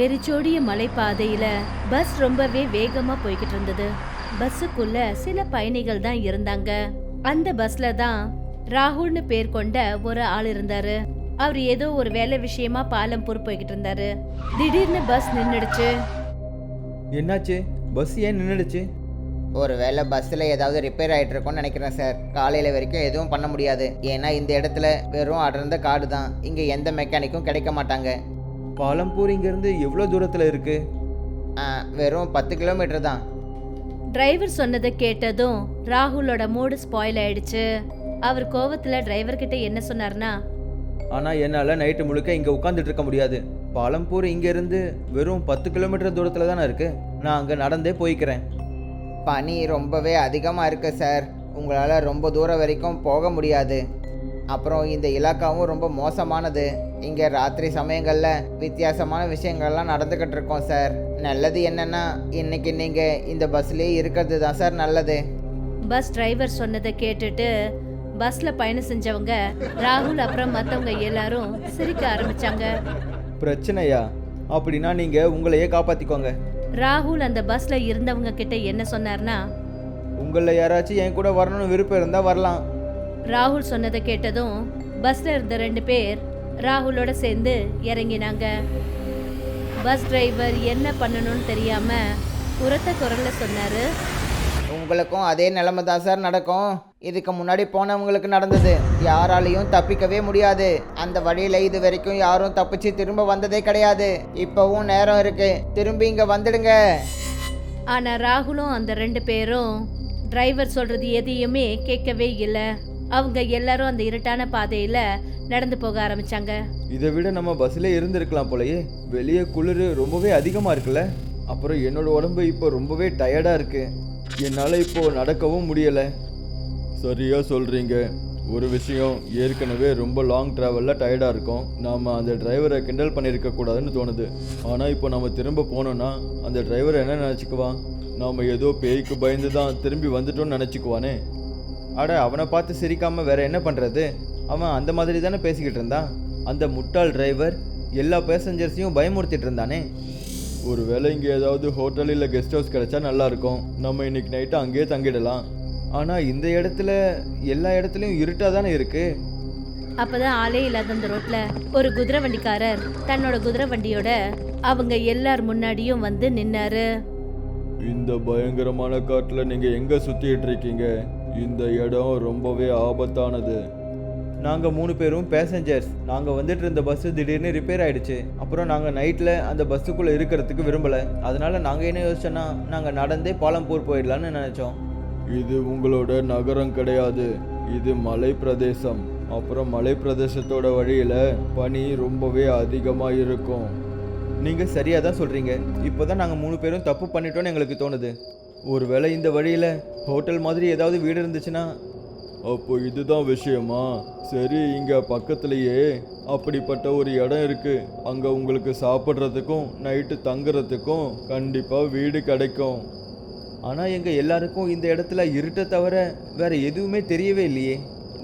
வெறிச்சோடிய மலைப்பாதையில bus ரொம்பவே வேகமா போய்கிட்டு இருந்தது. பஸ்ஸுக்குள்ள சில பயணிகள் தான் இருந்தாங்க. அந்த பஸ்ல தான் ராகுல்னு பேர் கொண்ட ஒரு ஆள் இருந்தாரு. அவர் ஏதோ ஒரு வேலை விஷயமா பாலம்பூர் போய்கிட்டு இருந்தாரு. திடீர்னு பஸ் நின்னுடுச்சு. என்னாச்சு? பஸ் ஏன் நின்றுடுச்சு ஒரு வேளை பஸ்ஸில் ஏதாவது ரிப்பேர் ஆகிட்டு இருக்கும்னு நினைக்கிறேன் சார். காலையில் வரைக்கும் எதுவும் பண்ண முடியாது. ஏன்னா இந்த இடத்துல வெறும் அடர்ந்த காடு தான் இங்கே எந்த மெக்கானிக்கும் கிடைக்க மாட்டாங்க. பாலம்பூர் இங்கேருந்து எவ்வளோ தூரத்தில் இருக்கு? ஆ, வெறும் பத்து கிலோமீட்டர் தான். டிரைவர் சொன்னதை கேட்டதும் ராகுலோட மூடு ஸ்பாயில் ஆயிடுச்சு. அவர் கோவத்துல டிரைவர் கிட்ட என்ன சொன்னார்னா ஆனால் என்னால் நைட்டு முழுக்க இங்கே உட்காந்துட்டு இருக்க முடியாது. பாலம்பூர் இங்கேருந்து வெறும் பத்து கிலோமீட்டர் தூரத்தில் தானே இருக்கு? நான் அங்கே நடந்தே போய்க்கிறேன். பனி ரொம்பவே அதிகமாக இருக்குது சார். உங்களால் ரொம்ப தூரம் வரைக்கும் போக முடியாது. அப்புறம் இந்த இலாக்காவும் ரொம்ப மோசமானது. இங்கே ராத்திரி சமயங்களில் வித்தியாசமான விஷயங்கள்லாம் நடந்துக்கிட்டு இருக்கோம் சார். நல்லது என்னன்னா இன்னைக்கு நீங்கள் இந்த பஸ்லேயே இருக்கிறது தான் சார் நல்லது. பஸ் டிரைவர் சொன்னதை கேட்டுட்டு பஸ்ல பயணம் செஞ்சவங்க ராகுல் அப்புறம் மத்தவங்க எல்லாரும் சிரிக்க ஆரம்பிச்சாங்க. பிரச்சனையா? அப்படின்னா நீங்கள் உங்களையே காப்பாற்றிக்கோங்க ராகுல் அந்த பஸ்ல இருந்தவங்க கிட்ட என்ன சொன்னார்னா உங்களில் யாராச்சும் என் கூட வரணும்னு விருப்பம் இருந்தால் வரலாம். ராகுல் சொன்னதை கேட்டதும் பஸ்ல இருந்த ரெண்டு பேர் ராகுலோட சேர்ந்து இறங்கினாங்க. பஸ் டிரைவர் என்ன பண்ணணும்னு தெரியாம உரத்த குரல்ல சொன்னாரு. உங்களுக்கும் அதே நிலைமை தான் சார் நடக்கும். இதுக்கு முன்னாடி போனவங்களுக்கு நடந்தது. யாராலையும் தப்பிக்கவே முடியாது. அந்த வழியில் இது வரைக்கும் யாரும் தப்பிச்சு திரும்ப வந்ததே கிடையாது. இப்போவும் நேரம் இருக்கு. திரும்பி இங்கே வந்துடுங்க. ஆனா ராகுலும் அந்த ரெண்டு பேரும் டிரைவர் சொல்றது எதையுமே கேட்கவே இல்லை. அவங்க எல்லாரும் அந்த இருட்டான பாதையில நடந்து போக ஆரம்பிச்சாங்க. இதை விட நம்ம பஸ்ஸில் இருந்திருக்கலாம் போலயே வெளியே குளிர் ரொம்பவே அதிகமாக இருக்குல்ல? அப்புறம் என்னோட உடம்பு இப்போ ரொம்பவே டயர்டாக இருக்கு. என்னால் இப்போ நடக்கவும் முடியலை. சரியாக சொல்கிறீங்க ஒரு விஷயம் ஏற்கனவே ரொம்ப லாங் ட்ராவலில் டயர்டாக இருக்கும். நாம் அந்த டிரைவரை கிண்டல் பண்ணியிருக்க கூடாதுன்னு தோணுது. ஆனால் இப்போ நம்ம திரும்ப போனோன்னா அந்த டிரைவர் என்ன நினச்சிக்குவான்? நாம் ஏதோ பேய்க்கு பயந்து தான் திரும்பி வந்துட்டோம்னு நினச்சிக்குவானே. அட அவனை பார்த்து சிரிக்காம வேற என்ன பண்ணுறது அவன் அந்த மாதிரி தானே பேசிக்கிட்டு இருந்தான் அந்த முட்டாள் டிரைவர் எல்லா பேசஞ்சர்ஸையும் பயமுறுத்திட்டு இருந்தானே. ஒருவேளை இங்கே ஏதாவது ஹோட்டல் இல்லை கெஸ்ட் ஹவுஸ் கிடைச்சா நல்லா இருக்கும். நம்ம இன்னைக்கு நைட்டு அங்கேயே தங்கிடலாம். ஆனால் இந்த இடத்துல எல்லா இடத்துலையும் இருட்டாக தானே இருக்கு? அப்பதான் ஆளே இல்லாத அந்த ரோட்ல ஒரு குதிரை வண்டிக்காரர் தன்னோட குதிரை வண்டியோட அவங்க எல்லார் முன்னாடியும் வந்து நின்னாரு. இந்த பயங்கரமான காட்டில் நீங்கள் எங்கே சுற்றிட்டு இருக்கீங்க? இந்த இடம் ரொம்பவே ஆபத்தானது. நாங்கள் மூணு பேரும் பேசஞ்சர்ஸ் நாங்கள் வந்துட்டு இருந்த பஸ்ஸு திடீர்னு ரிப்பேர் ஆயிடுச்சு. அப்புறம் நாங்கள் நைட்டில் அந்த பஸ்ஸுக்குள்ளே இருக்கிறதுக்கு விரும்பலை. அதனால நாங்கள் என்ன யோசிச்சோன்னா நாங்கள் நடந்தே பாலம்பூர் போயிடலான்னு நினச்சோம். இது உங்களோட நகரம் கிடையாது. இது மலை பிரதேசம் அப்புறம் மலை பிரதேசத்தோட வழியில் பனி ரொம்பவே அதிகமாக இருக்கும். நீங்கள் சரியாக தான் சொல்கிறீங்க இப்போ தான் நாங்கள் மூணு பேரும் தப்பு பண்ணிட்டோன்னு எங்களுக்கு தோணுது. ஒருவேளை இந்த வழியில் ஹோட்டல் மாதிரி ஏதாவது வீடு இருந்துச்சுன்னா? அப்போ இதுதான் விஷயமா? சரி இங்கே பக்கத்துலேயே அப்படிப்பட்ட ஒரு இடம் இருக்கு. அங்கே உங்களுக்கு சாப்பிட்றதுக்கும் நைட்டு தங்குறதுக்கும் கண்டிப்பாக வீடு கிடைக்கும். ஆனால் எங்கள் எல்லாருக்கும் இந்த இடத்துல இருட்டை தவிர வேற எதுவுமே தெரியவே இல்லையே.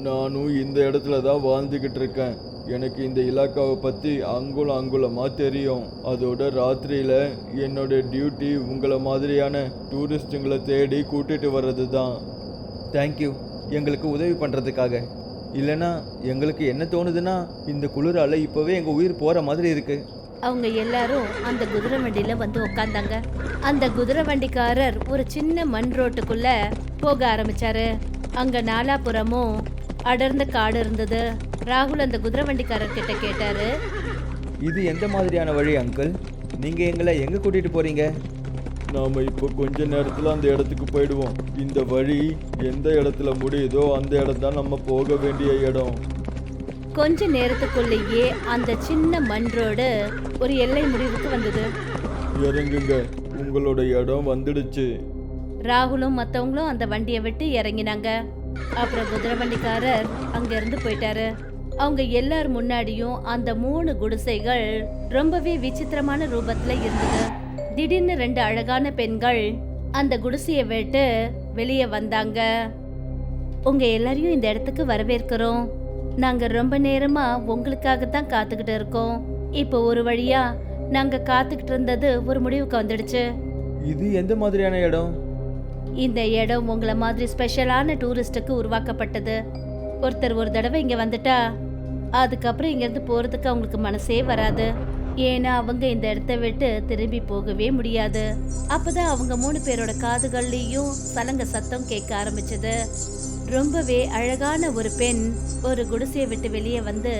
நானும் இந்த இடத்துல தான் வாழ்ந்துக்கிட்டு இருக்கேன். எனக்கு இந்த இலாக்காவை பற்றி அங்குலம் அங்குலமாக தெரியும். அதோட ராத்திரியில் என்னோட டியூட்டி உங்களை மாதிரியான டூரிஸ்ட்டுங்களை தேடி கூட்டிட்டு வர்றது தான் தேங்க்யூ எங்களுக்கு உதவி பண்ணுறதுக்காக இல்லைன்னா எங்களுக்கு என்ன தோணுதுன்னா இந்த குளிரால இப்போவே எங்கள் உயிர் போகிற மாதிரி இருக்குது அவங்க எல்லாரும் அந்த குதிரை வண்டியில வந்து உக்காந்தாங்க. அந்த குதிரை வண்டிக்காரர் ஒரு சின்ன மண் ரோட்டுக்குள்ள போக ஆரம்பிச்சாரு. அங்க நாலாபுறமும் அடர்ந்த காடு இருந்தது. ராகுல் அந்த குதிரை வண்டிக்காரர் கிட்ட கேட்டாரு. இது எந்த மாதிரியான வழி அங்கிள்? நீங்கள் எங்களை எங்கே கூட்டிகிட்டு போகிறீங்க நாம் இப்போ கொஞ்ச நேரத்தில் அந்த இடத்துக்கு போயிடுவோம். இந்த வழி எந்த இடத்துல முடியுதோ அந்த இடம் தான் நம்ம போக வேண்டிய இடம். கொஞ்ச நேரத்துக்குள்ளேயே அந்த சின்ன மண் ரோடு ஒரு எல்லை முடிவுக்கு வந்தது. இறங்குங்க. உங்களோட இடம் வந்துடுச்சு. ராகுலும் மத்தவங்களும் அந்த வண்டியை விட்டு இறங்கினாங்க. அப்புறம் குதிரை வண்டிக்காரர் அங்க இருந்து போயிட்டாரு. அவங்க எல்லார் முன்னாடியும் அந்த மூணு குடிசைகள் ரொம்பவே விசித்திரமான ரூபத்துல இருந்தது. திடீர்னு ரெண்டு அழகான பெண்கள் அந்த குடிசையை விட்டு வெளியே வந்தாங்க. உங்க எல்லாரையும் இந்த இடத்துக்கு வரவேற்கிறோம். நாங்க ரொம்ப நேரமா உங்களுக்காக தான் காத்துக்கிட்டு இருக்கோம். இப்போ ஒரு வழியா நாங்க காத்துக்கிட்டு இருந்தது ஒரு முடிவுக்கு வந்துடுச்சு. இது எந்த மாதிரியான இடம்? இந்த இடம் உங்களை மாதிரி ஸ்பெஷலான டூரிஸ்டுக்கு உருவாக்கப்பட்டது. ஒருத்தர் ஒரு தடவை இங்க வந்துட்டா அதுக்கப்புறம் இங்கேருந்து போகிறதுக்கு அவங்களுக்கு மனசே வராது. ஏன்னா அவங்க இந்த இடத்த விட்டு திரும்பி போகவே முடியாது. அப்பதான் அவங்க மூணு பேரோட காதுகள்லேயும் சலங்க சத்தம் கேட்க ஆரம்பிச்சது. ரொம்பவே அழகான ஒரு பெண் ஒரு குடிசையை விட்டு வெளியே வந்து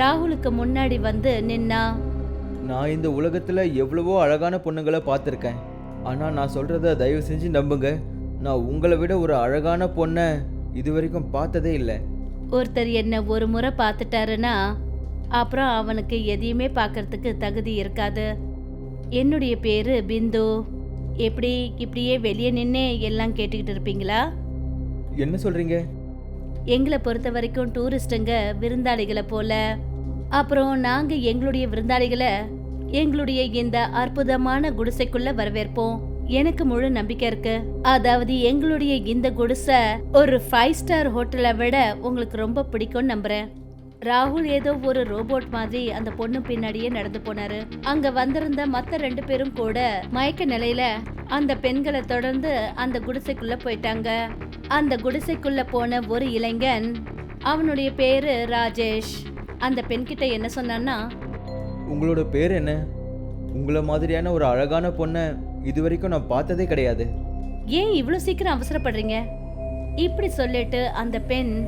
ராகுலுக்கு முன்னாடி வந்து நின்னா நான் இந்த உலகத்தில் எவ்வளவோ அழகான பொண்ணுங்களை பார்த்துருக்கேன். ஆனால் நான் சொல்கிறத தயவு செஞ்சு நம்புங்க. நான் உங்களை விட ஒரு அழகான பொண்ணை இது வரைக்கும் பார்த்ததே இல்லை. ஒருத்தர் என்ன ஒரு முறை பார்த்துட்டாருன்னா அப்புறம் அவனுக்கு எதையுமே பார்க்கறதுக்கு தகுதி இருக்காது. என்னுடைய பேரு பிந்து. எப்படி இப்படியே வெளியே நின்னே எல்லாம் கேட்டுக்கிட்டு இருப்பீங்களா? என்ன சொல்கிறீங்க எங்களை பொறுத்த வரைக்கும் டூரிஸ்ட்டுங்க விருந்தாளிகளை போல. அப்புறம் நாங்க எங்களுடைய விருந்தாளிகளை எங்களுடைய இந்த அற்புதமான குடிசைக்குள்ள வரவேற்போம். எனக்கு முழு நம்பிக்கை இருக்கு. அதாவது எங்களுடைய இந்த குடிசை ஒரு ஃபைவ் ஸ்டார் ஹோட்டலை விட உங்களுக்கு ரொம்ப பிடிக்கும்னு நம்புறேன். ராகுல் ஏதோ ஒரு ரோபோட் மாதிரி அந்த பொண்ணு பின்னாடியே நடந்து போனாரு. அங்க வந்திருந்த மத்த ரெண்டு பேரும் கூட மயக்க நிலையில அந்த பெண்களை தொடர்ந்து அந்த குடிசைக்குள்ள போயிட்டாங்க. அந்த குடிசைக்குள்ள போன ஒரு இளைஞன் அவனுடைய பேரு ராஜேஷ். அந்த பெண்கிட்ட என்ன சொன்னான்னா உங்களோட பேர் என்ன? உங்களை மாதிரியான ஒரு அழகான பொண்ணை இது வரைக்கும் நான் பார்த்ததே கிடையாது. ஏன் இவ்வளோ சீக்கிரம் அவசரப்படுறீங்க? இப்படி சொல்லிட்டு அந்த பெண்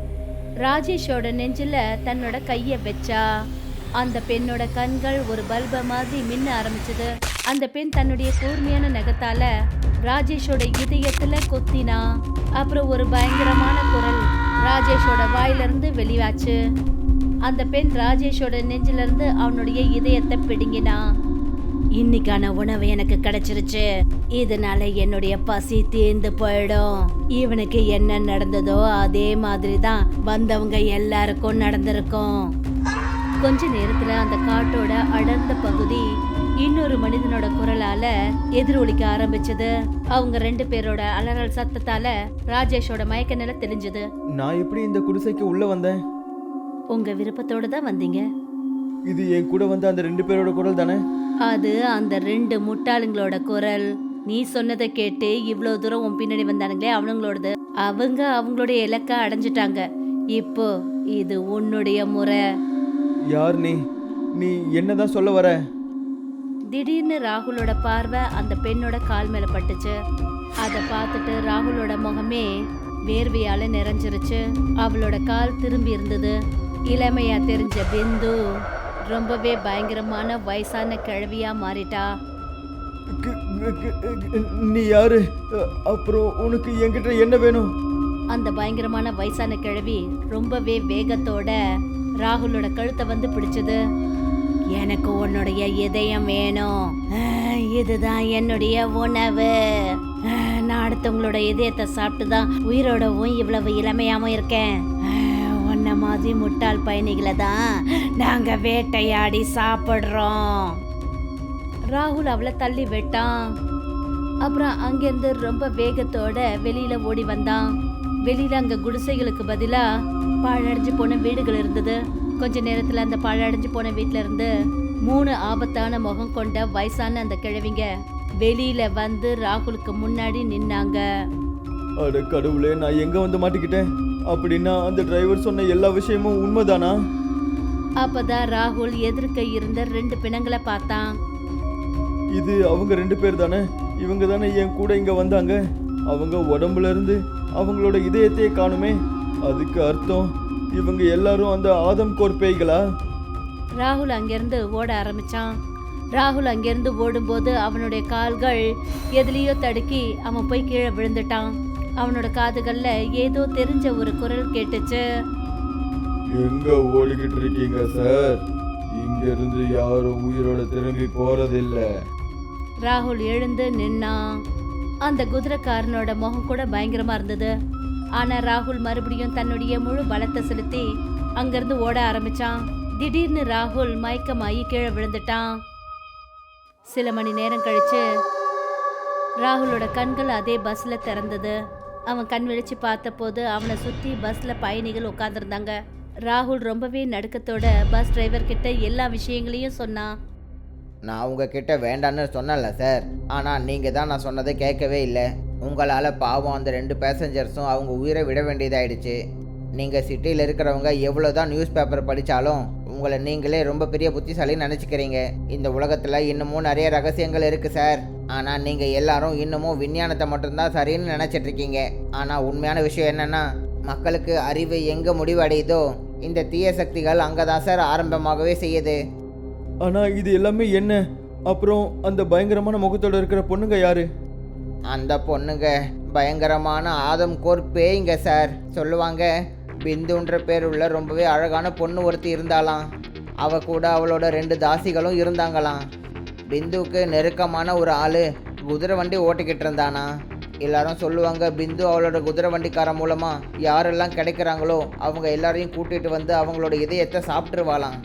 ராஜேஷோட நெஞ்சில் தன்னோட கையை வச்சா அந்த பெண்ணோட கண்கள் ஒரு பல்ப மாதிரி மின்ன ஆரம்பிச்சது. அந்த பெண் தன்னுடைய கூர்மையான நகத்தால ராஜேஷோட இதயத்துல கொத்தினா அப்புறம் ஒரு பயங்கரமான குரல் ராஜேஷோட வாயிலிருந்து வெளியாச்சு. அந்த பெண் ராஜேஷோட நெஞ்சிலிருந்து அவனுடைய இதயத்தை பிடுங்கினா இன்னைக்கான உணவு எனக்கு கிடைச்சிருச்சு. இதனால என்னுடைய பசி தீர்ந்து போயிடும். இவனுக்கு என்ன நடந்ததோ அதே மாதிரி தான் வந்தவங்க எல்லாருக்கும் நடந்திருக்கும். கொஞ்ச நேரத்துல அந்த காட்டோட அடர்ந்த பகுதி இன்னொரு மனிதனோட குரலால எதிரொலிக்க ஆரம்பிச்சது. அவங்க ரெண்டு பேரோட அலறல் சத்தத்தால ராஜேஷோட மயக்க நிலை தெரிஞ்சது. நான் எப்படி இந்த குடிசைக்கு உள்ளே வந்தேன்? உங்க விருப்பத்தோட தான் வந்தீங்க. இது என் கூட வந்த அந்த ரெண்டு பேரோட குரல் தானே? அது அந்த ரெண்டு முட்டாளுங்களோட குரல். நீ சொன்னதை கேட்டு இவ்வளோ தூரம் உன் பின்னாடி வந்தானுங்களே அவனுங்களோடது. அவங்க அவங்களுடைய இலக்கை அடைஞ்சிட்டாங்க. இப்போ இது உன்னுடைய முறை. யார் நீ? நீ என்னதான் சொல்ல வர? திடீர்னு ராகுலோட பார்வை அந்த பெண்ணோட கால் மேல பட்டுச்சு. அதை பார்த்துட்டு ராகுலோட முகமே வேர்வையால நிறைஞ்சிருச்சு. அவளோட கால் திரும்பி இருந்தது. இளமையா தெரிஞ்ச பிந்து ரொம்பவே பயங்கரமான வயசான கிழவியா மாறிட்டா. நீ யாரு? அப்புறம் உனக்கு என்கிட்ட என்ன வேணும்? அந்த பயங்கரமான வயசான கிழவி ரொம்பவே வேகத்தோட ராகுலோட கழுத்தை வந்து பிடிச்சது. எனக்கு உன்னுடைய இதயம் வேணும். இதுதான் என்னுடைய உணவு. நான் அடுத்தவங்களோட இதயத்தை சாப்பிட்டு தான் உயிரோடவும் இவ்வளவு இளமையாவும் இருக்கேன். மாதிரி முட்டாள் பயணிகளை தான் நாங்க வேட்டையாடி சாப்பிடுறோம். ராகுல் அவளை தள்ளி விட்டான். அப்புறம் அங்கிருந்து ரொம்ப வேகத்தோட வெளியில ஓடி வந்தான். வெளியில அங்க குடிசைகளுக்கு பதிலா பாழடைஞ்சு போன வீடுகள் இருந்தது. கொஞ்ச நேரத்துல அந்த பாழடைஞ்சு போன வீட்ல இருந்து மூணு ஆபத்தான முகம் கொண்ட வயசான அந்த கிழவிங்க வெளியில வந்து ராகுலுக்கு முன்னாடி நின்னாங்க. அட கடவுளே நான் எங்க வந்து மாட்டிக்கிட்டேன்? அப்படின்னா அந்த டிரைவர் சொன்ன எல்லா விஷயமும் உண்மைதானா? அப்பதான் ராகுல் எதிர்க்க இருந்த ரெண்டு பிணங்களை பார்த்தான். இது அவங்க ரெண்டு பேர் தானே? இவங்க தானே என் கூட இங்க வந்தாங்க? அவங்க உடம்புல இருந்து அவங்களோட இதயத்தையே காணுமே. அதுக்கு அர்த்தம் இவங்க எல்லாரும் அந்த ஆதம் கோர் பேய்களா? ராகுல் அங்கிருந்து ஓட ஆரம்பிச்சான். ராகுல் அங்கிருந்து ஓடும்போது அவனுடைய கால்கள் எதுலேயோ தடுக்கி அவன் போய் கீழே விழுந்துட்டான். அவனோட காதுகள்ல ஏதோ தெரிஞ்ச ஒரு குரல் கேட்டுச்சு. எங்க ஓடிக்கிட்டு இருக்கீங்க சார்? இங்க இருந்து யாரும் உயிரோட திரும்பி போறதில்ல. ராகுல் எழுந்து நின்னான். அந்த குதிரைக்காரனோட முகம் கூட பயங்கரமா இருந்தது. ஆனா ராகுல் மறுபடியும் தன்னுடைய முழு பலத்தை செலுத்தி அங்கிருந்து ஓட ஆரம்பிச்சான். திடீர்னு ராகுல் மயக்கமாயி கீழே விழுந்துட்டான். சில மணி நேரம் கழிச்சு ராகுலோட கண்கள் அதே பஸ்ல திறந்தது. அவன் கண் விழிச்சு பார்த்தபோது அவனை சுற்றி பஸ்ஸில் பயணிகள் உட்காந்துருந்தாங்க ராகுல் ரொம்பவே நடுக்கத்தோட பஸ் டிரைவர் கிட்ட எல்லா விஷயங்களையும் சொன்னான். நான் உங்ககிட்ட வேண்டான்னு சொன்னேன்ல சார் ஆனால் நீங்கள் தான் நான் சொன்னதை கேட்கவே இல்லை. உங்களால் பாவம் அந்த ரெண்டு பேசஞ்சர்ஸும் அவங்க உயிரை விட வேண்டியதாயிடுச்சு. நீங்கள் சிட்டியில் இருக்கிறவங்க எவ்வளோ தான் நியூஸ் பேப்பர் படித்தாலும் உங்களை நீங்களே ரொம்ப பெரிய புத்திசாலின்னு நினச்சிக்கிறீங்க. இந்த உலகத்தில் இன்னமும் நிறைய ரகசியங்கள் இருக்குது சார். ஆனால் நீங்கள் எல்லாரும் இன்னமும் விஞ்ஞானத்தை மட்டும்தான் சரின்னு நினச்சிட்டு இருக்கீங்க ஆனால் உண்மையான விஷயம் என்னென்னா மக்களுக்கு அறிவு எங்கே முடிவடையுதோ இந்த தீய சக்திகள் அங்கே தான் சார் ஆரம்பமாகவே செய்யுது. ஆனால் இது எல்லாமே என்ன? அப்புறம் அந்த பயங்கரமான முகத்தோட இருக்கிற பொண்ணுங்க யாரு? அந்த பொண்ணுங்க பயங்கரமான ஆதம் கோர் பேய்ங்க சார். சொல்லுவாங்க பிந்துன்ற பேர் உள்ள ரொம்பவே அழகான பொண்ணு ஒருத்தி இருந்தாலாம் அவ கூட அவளோட ரெண்டு தாசிகளும் இருந்தாங்களாம். பிந்துவுக்கு நெருக்கமான ஒரு ஆள் குதிரை வண்டி ஓட்டிக்கிட்டு இருந்தானா. எல்லாரும் சொல்லுவாங்க பிந்து அவளோட குதிரை வண்டிக்காரன் மூலமாக யாரெல்லாம் கிடைக்கிறாங்களோ அவங்க எல்லாரையும் கூட்டிகிட்டு வந்து அவங்களோட இதயத்தை சாப்பிட்ருவாளாம்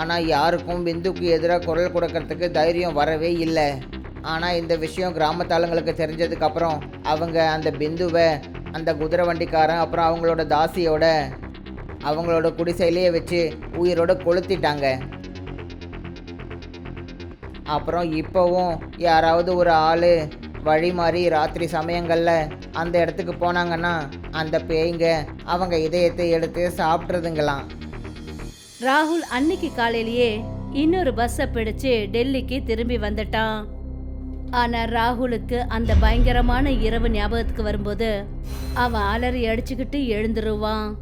ஆனால் யாருக்கும் பிந்துக்கு எதிராக குரல் கொடுக்கறதுக்கு தைரியம் வரவே இல்லை. ஆனால் இந்த விஷயம் கிராமத்தாளுங்களுக்கு தெரிஞ்சதுக்கப்புறம் அவங்க அந்த பிந்துவை அந்த குதிரை வண்டிக்காரன் அப்புறம் அவங்களோட தாசியோட அவங்களோட குடிசையிலேயே வச்சு உயிரோட கொளுத்திட்டாங்க. அப்புறம் இப்போவும் யாராவது ஒரு ஆள் வழி மாறி ராத்திரி சமயங்களில் அந்த இடத்துக்கு போனாங்கன்னா அந்த பேய்ங்க அவங்க இதயத்தை எடுத்து சாப்பிட்றதுங்களாம் ராகுல் அன்னைக்கு காலையிலேயே இன்னொரு பஸ்ஸை பிடிச்சு டெல்லிக்கு திரும்பி வந்துட்டான். ஆனா ராகுலுக்கு அந்த பயங்கரமான இரவு ஞாபகத்துக்கு வரும்போது அவன் அலறி அடிச்சுக்கிட்டு எழுந்துருவான்.